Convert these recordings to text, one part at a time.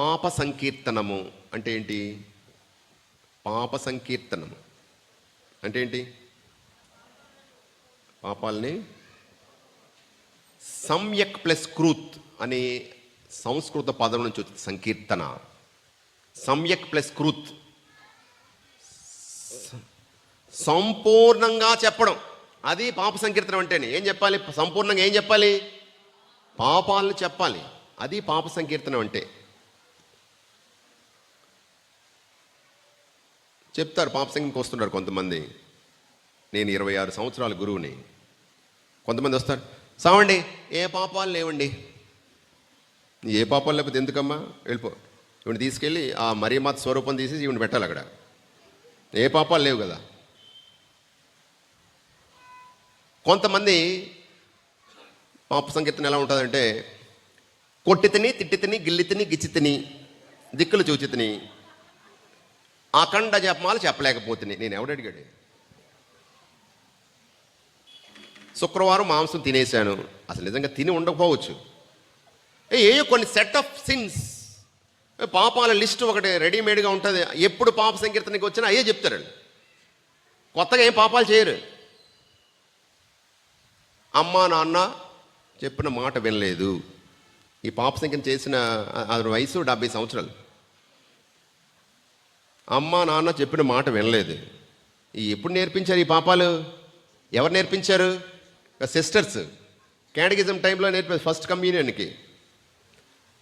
పాప సంకీర్తనము అంటే ఏంటి? పాప సంకీర్తనము. అంటే ఏంటి? పాపాలని సమ్యక్ ప్లస్ కృత్ అనే సంస్కృత పదం నుంచి వచ్చింది సంకీర్తన. సమ్యక్ ప్లస్ కృత్ సంపూర్ణంగా చెప్పడం. అది పాప సంకీర్తనం అంటేనే. ఏం చెప్పాలి? సంపూర్ణంగా ఏం చెప్పాలి? పాపాలను చెప్పాలి. అది పాప సంకీర్తనం అంటే. చెప్తారు. పాప సంఘంకి వస్తున్నారు కొంతమంది. నేను ఇరవై ఆరు సంవత్సరాల గురువుని. కొంతమంది వస్తారు. సావండి ఏ పాపాలు లేవండి? నీ ఏ పాపాలు లేకపోతే ఎందుకమ్మా? వెళ్ళిపో. ఇవిని తీసుకెళ్ళి ఆ మరియమాత స్వరూపం తీసి ఈవిని పెట్టాలి అక్కడ. ఏ పాపాలు లేవు కదా. కొంతమంది పాప సంకీర్తన ఎలా ఉంటుందంటే కొట్టి తిని తిట్టి తిని గిల్లి తిని గిచ్చి తిని దిక్కులు చూచి తిని అఖండ జపమాలు చెప్పలేకపోతున్నాయి నేను ఎవడడిగాడు శుక్రవారం మాంసం తినేశాను. అసలు నిజంగా తిని ఉండకపోవచ్చు. ఏ కొన్ని సెట్ ఆఫ్ సిన్స్ పాపాల లిస్ట్ ఒకటి రెడీమేడ్గా ఉంటుంది. ఎప్పుడు పాప సంకీర్తనకి వచ్చినా అయ్యే చెప్తారండి కొత్తగా ఏం పాపాలు చేయరు. అమ్మా నాన్న చెప్పిన మాట వినలేదు. ఈ పాప సంఖ్యను చేసిన అతని వయసు డెబ్బై సంవత్సరాలు. అమ్మ నాన్న చెప్పిన మాట వినలేదు. ఈ ఎప్పుడు నేర్పించారు ఈ పాపాలు? ఎవరు నేర్పించారు? సిస్టర్స్ క్యాటగిజం టైంలో నేర్పారు ఫస్ట్ కమ్యూనియన్కి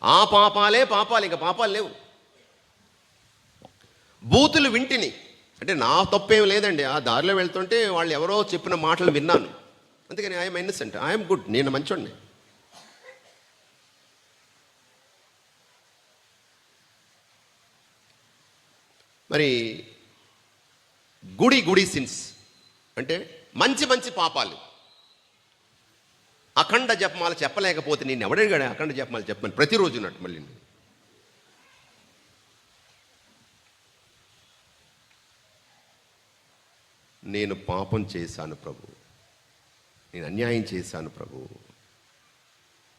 ఆ పాపాలే పాపాలు ఇంకా పాపాలు లేవు. బూతులు వింటిని. అంటే నా తప్పేం లేదండి. ఆ దారిలో వెళ్తుంటే వాళ్ళు ఎవరో చెప్పిన మాటలు విన్నాను. అందుకని ఐఎమ్ ఇన్నసెంట్ ఐఎమ్ గుడ్ నేను మంచోడిని. మరి గుడి గుడి సిన్స్ అంటే మంచి మంచి పాపాలు. అఖండ జపమాల చెప్పలేకపోతే నేను ఎవడడిగాడు అఖండ జపమాల చెప్పమని ప్రతిరోజు నట్టు మళ్ళీ నేను పాపం చేశాను ప్రభు. నేను అన్యాయం చేశాను ప్రభు.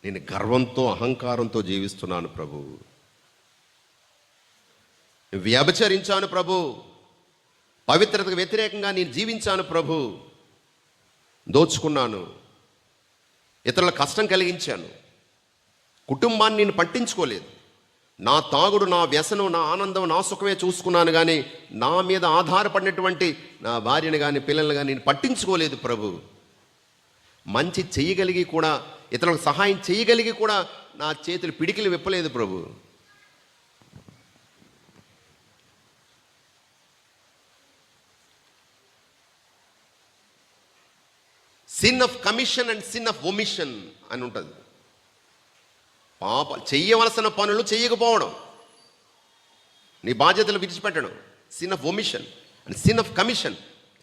నేను గర్వంతో అహంకారంతో జీవిస్తున్నాను ప్రభు. వ్యభచరించాను ప్రభు. పవిత్రతకు వ్యతిరేకంగా నేను జీవించాను ప్రభు. దోచుకున్నాను. ఇతరుల కష్టం కలిగించాను. కుటుంబాన్ని నేను పట్టించుకోలేదు. నా తాగుడు నా వ్యసనం నా ఆనందం నా సుఖమే చూసుకున్నాను కానీ నా మీద ఆధారపడినటువంటి నా భార్యను కానీ పిల్లల్ని కానీ నేను పట్టించుకోలేదు ప్రభు. మంచి చేయగలిగి కూడా ఇతరులకు సహాయం చేయగలిగి కూడా నా చేతులు పిడికిలు విప్పలేదు ప్రభు. Sin of commission and sin of omission అని ఉంటుంది. పాప చెయ్యవలసిన పనులు చేయకపోవడం నీ బాధ్యతలు విడిచిపెట్టడం. Sin of omission and sin of commission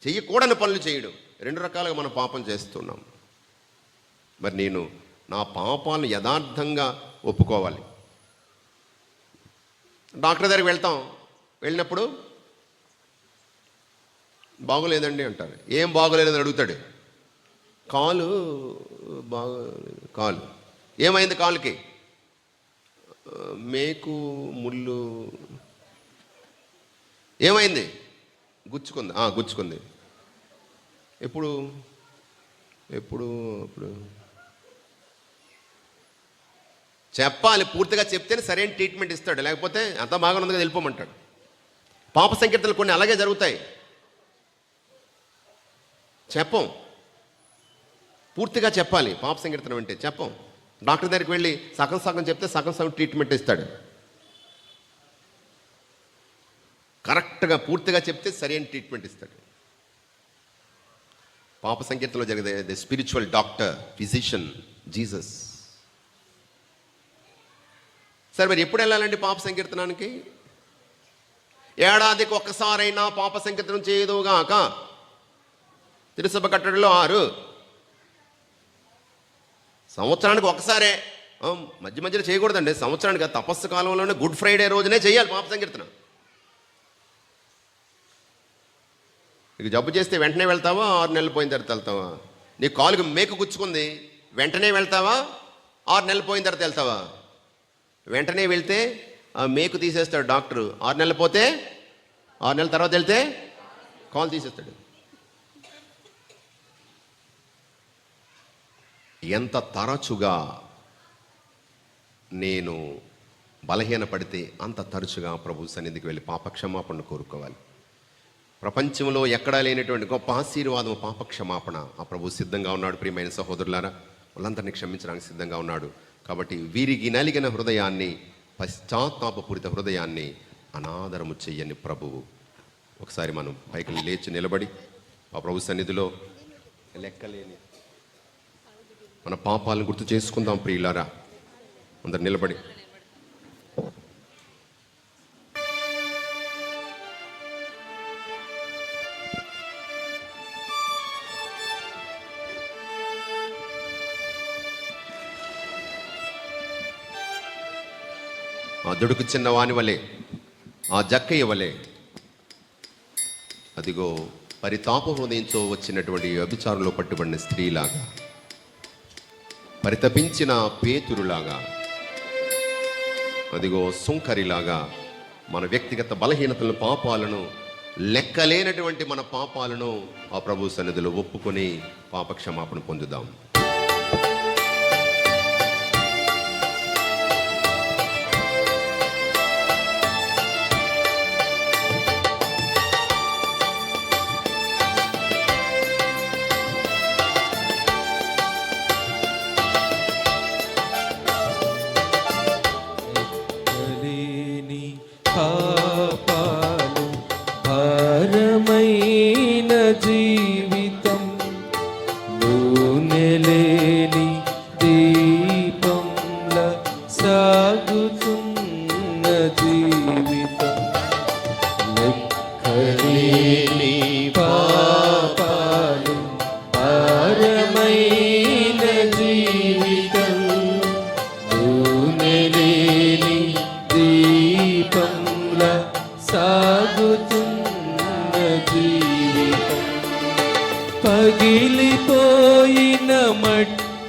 చెయ్యకూడని పనులు చేయడం. రెండు రకాలుగా మనం పాపం చేస్తున్నాం. మరి నేను నా పాపాలను యథార్థంగా ఒప్పుకోవాలి. డాక్టర్ దగ్గరికి వెళ్తాం. వెళ్ళినప్పుడు బాగోలేదండి అంటారు. ఏం బాగోలేదని అడుగుతాడు. కాలు బాగా కాలు. ఏమైంది కాలుకి? మేకు ముళ్ళు. ఏమైంది? గుచ్చుకుంది. గుచ్చుకుంది. ఎప్పుడు? ఎప్పుడు? అప్పుడు. చెప్పాలి పూర్తిగా చెప్తేనే సరైన ట్రీట్మెంట్ ఇస్తాడు. లేకపోతే అంత బాగా ఉంది వెళ్ళిపోమంటాడు. పాప సంకీర్తనలు కొన్ని అలాగే జరుగుతాయి. చెప్పం. పూర్తిగా చెప్పాలి. పాప సంకీర్తనం అంటే చెప్పం. డాక్టర్ దగ్గరికి వెళ్ళి సగం సగం చెప్తే సగం సగం ట్రీట్మెంట్ ఇస్తాడు. కరెక్ట్గా పూర్తిగా చెప్తే సరైన ట్రీట్మెంట్ ఇస్తాడు. పాప సంకీర్తనలో జరిగే the spiritual doctor physician Jesus. సరే మరి ఎప్పుడు వెళ్ళాలండి పాప సంకీర్తనానికి? ఏడాదికి ఒక్కసారైనా పాప సంకీర్తనం చేయదుగాక. తిరుసభ కట్టడిలో ఆరు. సంవత్సరానికి ఒకసారే. మధ్య మధ్యలో చేయకూడదండి. సంవత్సరానికి తపస్సు కాలంలోనే గుడ్ ఫ్రైడే రోజునే చేయాలి పాప సంకీర్తన. నీకు జబ్బు చేస్తే వెంటనే వెళ్తావా? ఆరు నెలలు పోయిన తర్వాత వెళ్తావా? నీ కాలుకి మేకు గుచ్చుకుంది. వెంటనే వెళ్తావా? ఆరు నెలలు పోయిన తర్వాత వెళ్తావా? వెంటనే వెళ్తే ఆ మేకు తీసేస్తాడు డాక్టర్. ఆరు నెలలు పోతే ఆరు నెలల తర్వాత వెళ్తే కాల్ తీసేస్తాడు. ఎంత తరచుగా నేను బలహీన పడితే అంత తరచుగా ప్రభు సన్నిధికి వెళ్ళి పాపక్షమాపణ కోరుకోవాలి. ప్రపంచంలో ఎక్కడా లేనటువంటి గొప్ప ఆశీర్వాదం పాపక్షమాపణ ఆ ప్రభు సిద్ధంగా ఉన్నాడు ప్రియమైన సహోదరులారా. వాళ్ళందరినీ క్షమించడానికి సిద్ధంగా ఉన్నాడు. కాబట్టి వీరికి నలిగిన హృదయాన్ని పశ్చాత్తాపపూరిత హృదయాన్ని అనాదరము చెయ్యని ప్రభువు. ఒకసారి మనం పైకి లేచి నిలబడి ఆ ప్రభు సన్నిధిలో లెక్కలేని మన పాపాలను గుర్తు చేసుకుందాం ప్రియులారా. అందరు నిలబడి. ఆ దుడుకు చిన్న వాని వలె ఆ జక్కయ్య వలె అదిగో పరితాప హృదయంతో వచ్చినటువంటి అభిచారంలో పట్టుబడిన స్త్రీలాగా పరితపించిన పేతురులాగా అదిగో సుంకరిలాగా మన వ్యక్తిగత బలహీనతలను పాపాలను లెక్కలేనటువంటి మన పాపాలను ఆ ప్రభు సన్నిధిలో ఒప్పుకొని పాప క్షమాపణ పొందుదాం.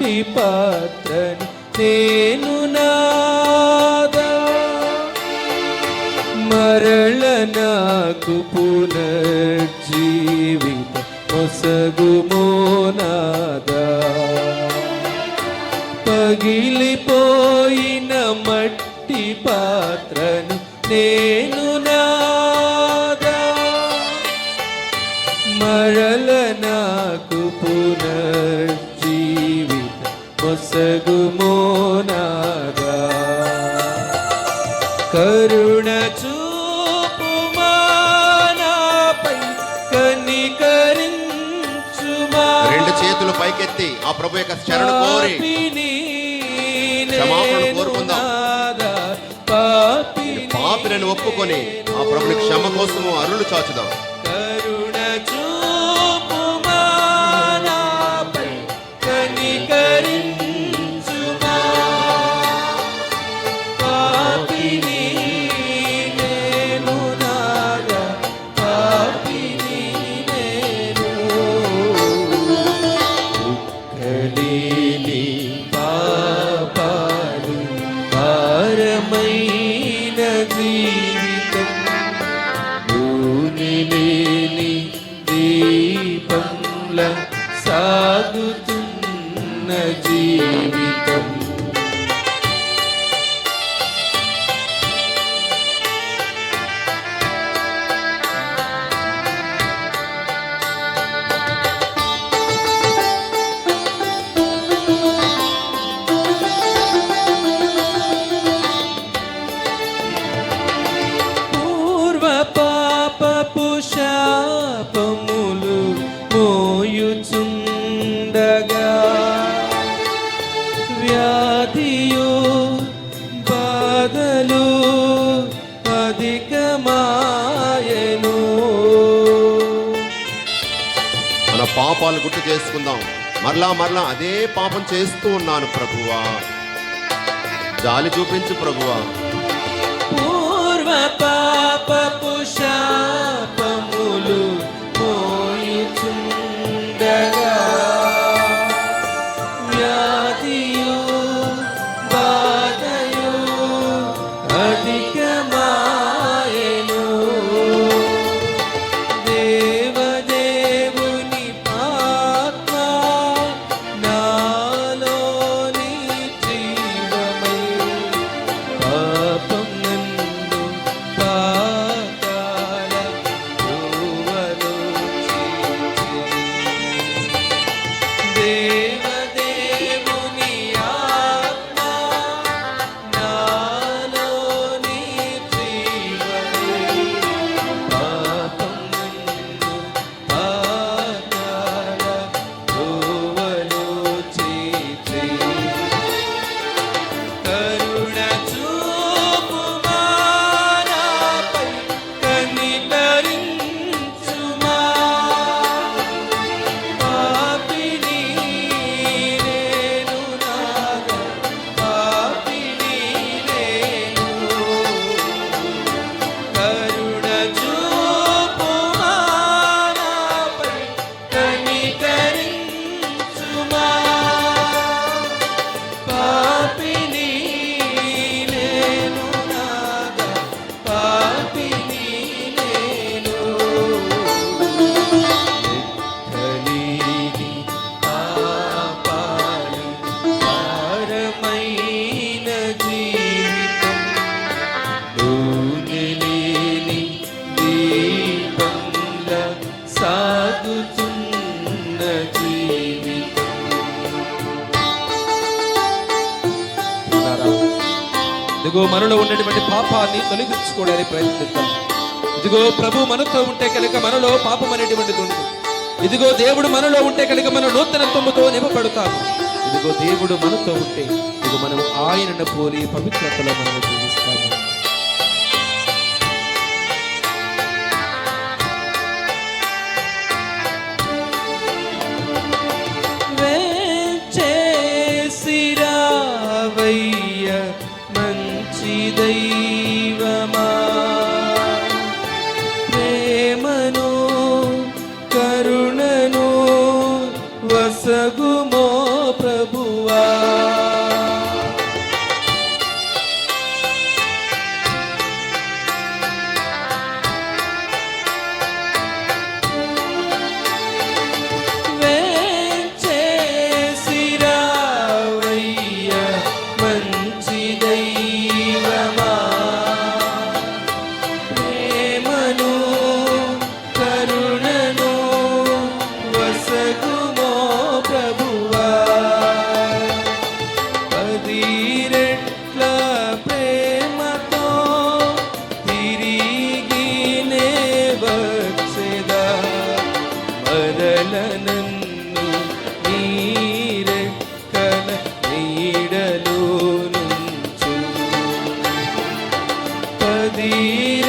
మట్టి పాత్రని నేను నాదా. మరళ నాకు పునర్జీవిత మొసగుమోనాదా పగిలిపోయిన మట్టి పాత్రను నేను పైకెత్తి ఆ ప్రభు యొక్క శరణు కోరి క్షమాపణ కోరుకుందాం. పాపిలను ఒప్పుకొని ఆ ప్రభుని క్షమ కోసము అరులు చాచుదాం పాపాలు గుర్తు చేసుకుందాం. మరలా మరలా అదే పాపం చేస్తూ ఉన్నాను ప్రభువా. జాలి చూపించు ప్రభువా. పూర్వ ప్రయత్నిద్దాం. ఇదిగో ప్రభు మనతో ఉంటే కనుక మనలో పాపం అనేటువంటిది ఉంది ఇదిగో దేవుడు మనలో ఉంటే కనుక మనం నూతనత్వముతో నింపబడతాము. ఇదిగో దేవుడు మనతో ఉంటే ఇదిగో మనం ఆయనను పోలి పవిత్రతలో మనము दीन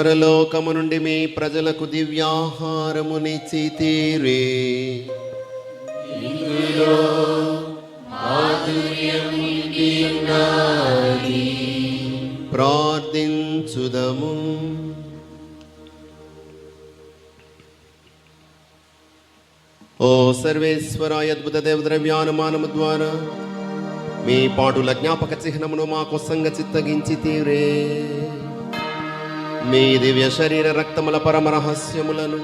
పరలోకము నుండి మీ ప్రజలకు దివ్యాహారమునిచ్చి తీరే ప్రార్థించుదము. ఓ సర్వేశ్వర అద్భుత దేవద్రవ్యానుమానము ద్వారా మీ పాటుల జ్ఞాపక చిహ్నమును మా కొసంగ చిత్తగించి తీరే మీ దివ్య శరీర రక్తముల పరమ రహస్యములను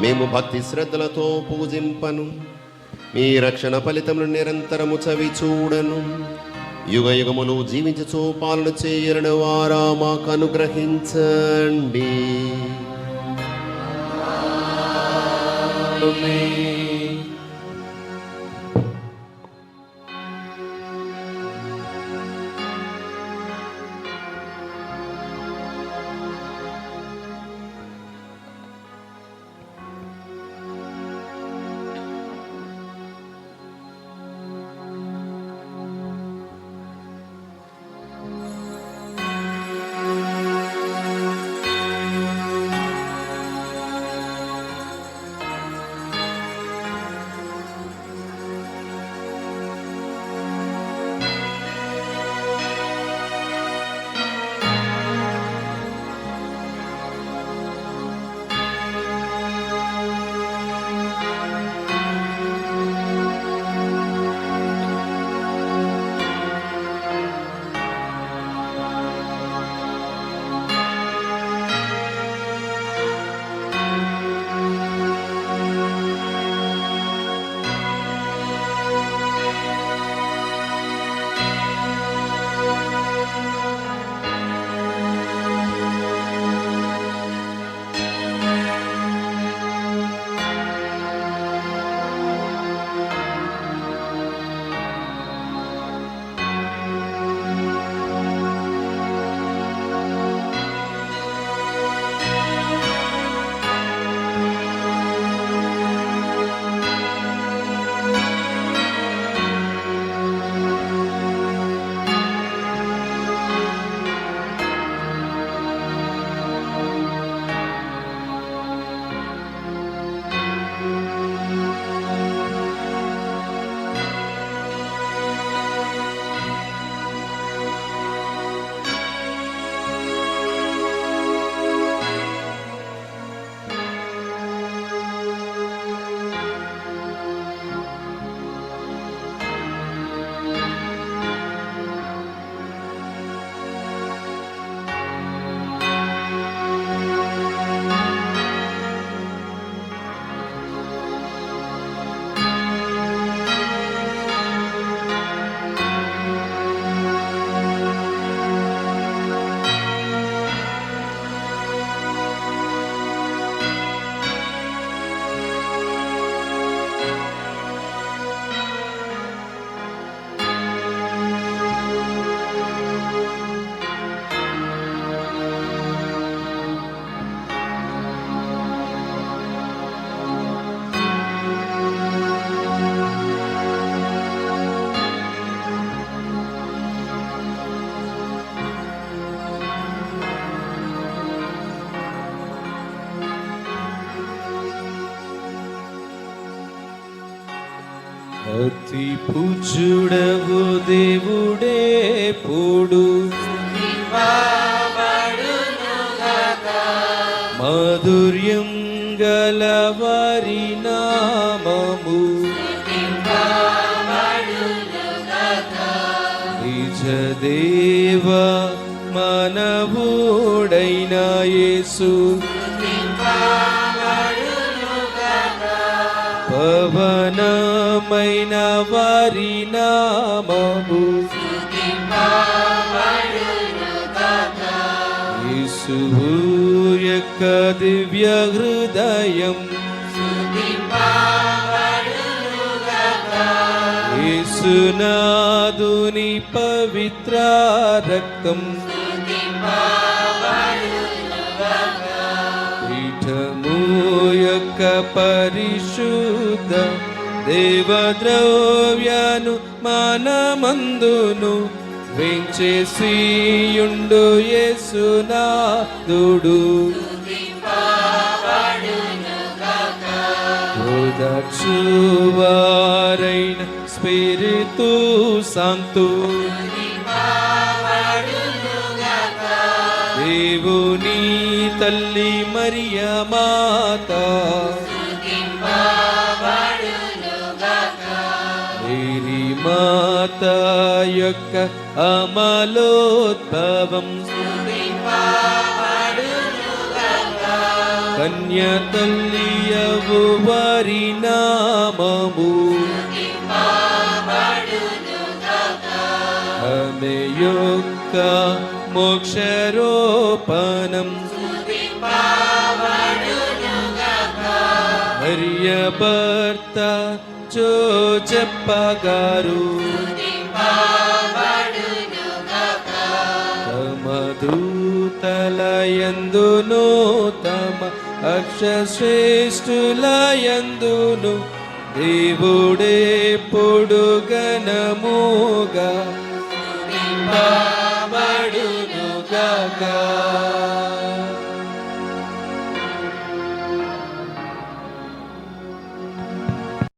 మేము భక్తి శ్రద్ధలతో పూజింపను. మీ రక్షణ ఫలితములు నిరంతరము చవి చూడను. యుగ యుగములు జీవించుచు పాలన చేయని వారా మాకు అనుగ్రహించండి. రాజదేవ మనవుడైన యేసు. పవనమైన వారి నామము. యేసు యొక్క దివ్య హృదయం యేసునాదుని పవిత్ర రక్తం. పీఠము యొక్క పరిశుద్ధ దేవద్రవ్యాను మనమందును. వెంచేసియుండు యేసునాదుడు ఓదార్చువారైన స్పిరితు Santo. దేవుని తల్లి మరియ మాత. మేరీ మాత యొక్క అమలోద్భవం. కన్య తల్లియవు వారి నామము. ఆమె యొక్క మోక్షరోపణం. హర్య భర్త జో చెప్పగారు తమ దూతలయందును తమ అక్షశ్రేష్ఠులయందును దేవుడే పొడుగనముగా బడునుగాక